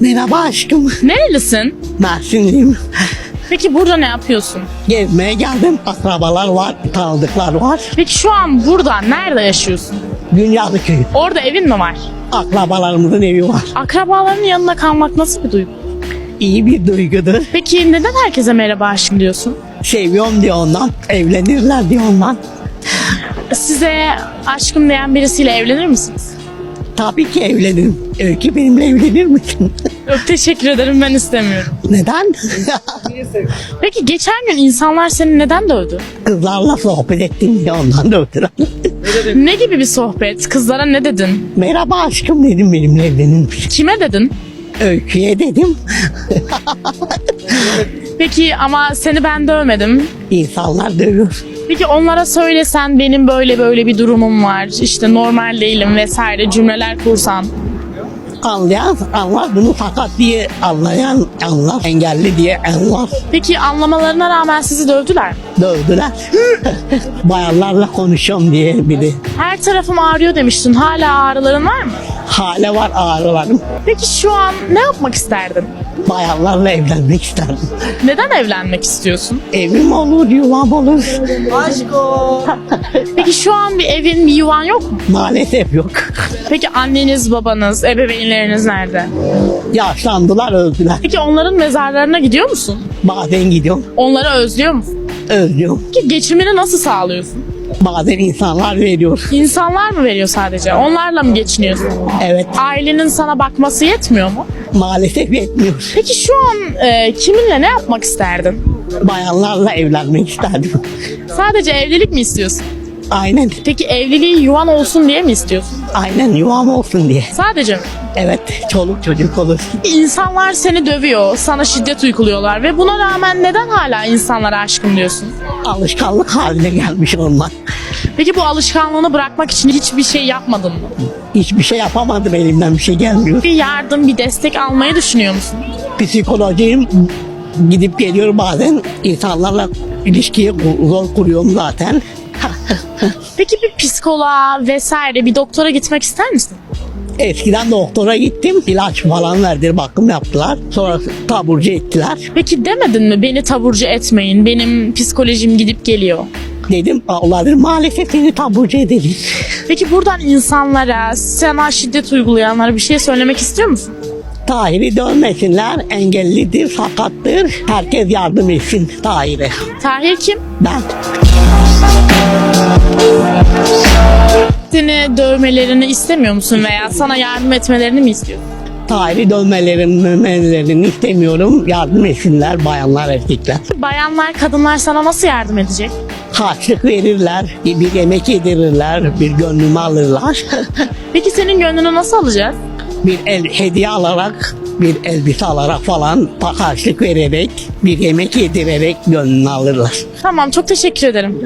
Merhaba aşkım. Nerelisin? Mersinliyim. Peki burada ne yapıyorsun? Gezmeye geldim. Akrabalar var, tanıdıklar var. Peki şu an burada nerede yaşıyorsun? Dünyada köyü. Orada evin mi var? Akrabalarımızın evi var. Akrabaların yanında kalmak nasıl bir duygu? İyi bir duygudur. Peki neden herkese merhaba aşkım diyorsun? Seviyorum diye ondan. Evlenirler diye ondan. Size aşkım diyen birisiyle evlenir misiniz? Tabii ki evlenirim. Öykü benimle evlenir misin? Yok teşekkür ederim ben istemiyorum. Neden? Peki geçen gün insanlar seni neden dövdü? Kızlarla sohbet ettim diye ondan da ötürü. Ne gibi bir sohbet? Kızlara ne dedin? Merhaba aşkım dedim benimle evlenir misin? Kime dedin? Öyküye dedim. Peki ama seni ben dövmedim. İnsanlar dövüyor. Peki onlara söylesen benim böyle böyle bir durumum var. işte normal değilim vesaire cümleler kursan. Anlayan anlar bunu fakat diye anlayan anlar. Engelli diye anlar. Peki anlamalarına rağmen sizi dövdüler mi? Dövdüler. Bayanlarla konuşuyorum diye biri. Her tarafım ağrıyor demiştin. Hala ağrıların var mı? Hale var ağrılarım. Peki şu an ne yapmak isterdin? Bayanlarla evlenmek isterdim. Neden evlenmek istiyorsun? Evim olur, yuvam olur. Peki şu an bir evin, bir yuvan yok mu? Maalesef yok. Peki anneniz, babanız, ebeveynleriniz nerede? Yaşlandılar, öldüler. Peki onların mezarlarına gidiyor musun? Bazen gidiyorum, Onları özlüyor musun? özlüyorum. Peki geçimini nasıl sağlıyorsun? Bazen insanlar veriyor. İnsanlar mı veriyor sadece? Onlarla mı geçiniyorsun? Evet, Ailenin sana bakması yetmiyor mu? Maalesef yetmiyor. Peki şu an e, kiminle ne yapmak isterdin? Bayanlarla evlenmek isterdim. Sadece evlilik mi istiyorsun? Aynen, Peki evliliği yuvan olsun diye mi istiyorsun? aynen yuvam olsun diye. Sadece mi? Evet, çoluk çocuk olur. İnsanlar seni dövüyor, sana şiddet uyguluyorlar ve buna rağmen neden hala insanlara aşkım diyorsun? Alışkanlık haline gelmiş onlar. Peki bu alışkanlığını bırakmak için hiçbir şey yapmadın mı? Hiçbir şey yapamadım elimden bir şey gelmiyor. Bir yardım, bir destek almayı düşünüyor musun? Psikolojiyim gidip geliyor bazen insanlarla ilişkiyi zor kuruyorum zaten. Peki bir psikoloğa vesaire bir doktora gitmek ister misin? Eskiden doktora gittim. ilaç falan verdiler, bakım yaptılar. Sonra taburcu ettiler. Peki demedin mi beni taburcu etmeyin, benim psikolojim gidip geliyor. Dedim maalesef seni taburcu edelim. Peki buradan insanlara, sana şiddet uygulayanlara bir şey söylemek istiyor musun? Tahir'i dövmesinler. Engellidir, sakattır. Herkes yardım etsin Tahir'e. Tahir kim? Ben Seni dövmelerini istemiyor musun veya sana yardım etmelerini mi istiyorsun? Tahir'i dövmelerini, istemiyorum. Yardım etsinler bayanlar, erkekler. Bayanlar, kadınlar sana nasıl yardım edecek? Harçlık verirler, bir yemek yedirirler, bir gönlümü alırlar. Peki senin gönlünü nasıl alacağız? bir el, hediye alarak, bir elbise alarak falan harçlık vererek, bir yemek yedirerek gönlünü alırlar. Tamam çok teşekkür ederim.